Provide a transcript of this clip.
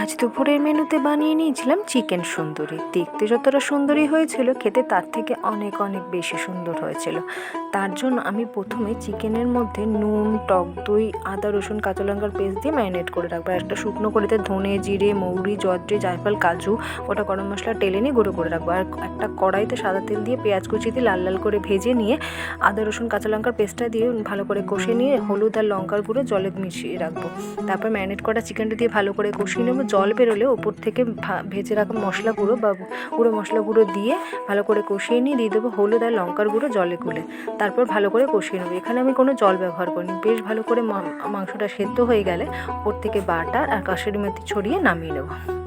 আজ দুপুরের মেনুতে বানিয়ে নিয়েছিলাম চিকেন সুন্দরী। দেখতে যতটা সুন্দরী হয়েছিল, খেতে তার থেকে অনেক অনেক বেশি সুন্দর হয়েছিল। তার জন্য আমি প্রথমে চিকেনের মধ্যে নুন, টক দই, আদা, রসুন, কাঁচা লঙ্কার পেস্ট দিয়ে ম্যারিনেট করে রাখব। একটা শুকনো কড়িতে ধনে, জিরে, মৌরি জর্দ্রি জায়ফল, কাজু ওটা গরম মশলা টেলে নিয়ে গুঁড়ো করে রাখব। আর একটা কড়াইতে সাদা তেল দিয়ে পেঁয়াজ কুচি দিয়ে লাল লাল করে ভেজে নিয়ে আদা, রসুন, কাঁচা লঙ্কার পেস্টটা দিয়ে ভালো করে কষে নিয়ে হলুদ আর লঙ্কার গুঁড়ো জলে মিশিয়ে রাখব। তারপর ম্যারিনেট করা চিকেনটা দিয়ে ভালো করে কষিয়ে নেব। জল বেরোলে ওপর থেকে ভেজে রাখা মশলা গুঁড়ো বা গুঁড়ো মশলা গুঁড়ো দিয়ে ভালো করে কষিয়ে নিয়ে দিয়ে দেবো হলুদ আর লঙ্কার গুঁড়ো জলে গুলে। তারপর ভালো করে কষিয়ে নেব। এখানে আমি কোনো জল ব্যবহার করিনি। বেশ ভালো করে মাংসটা সেদ্ধ হয়ে গেলে ওপর থেকে বাটা আর কাশের মেথি ছড়িয়ে নামিয়ে নেব।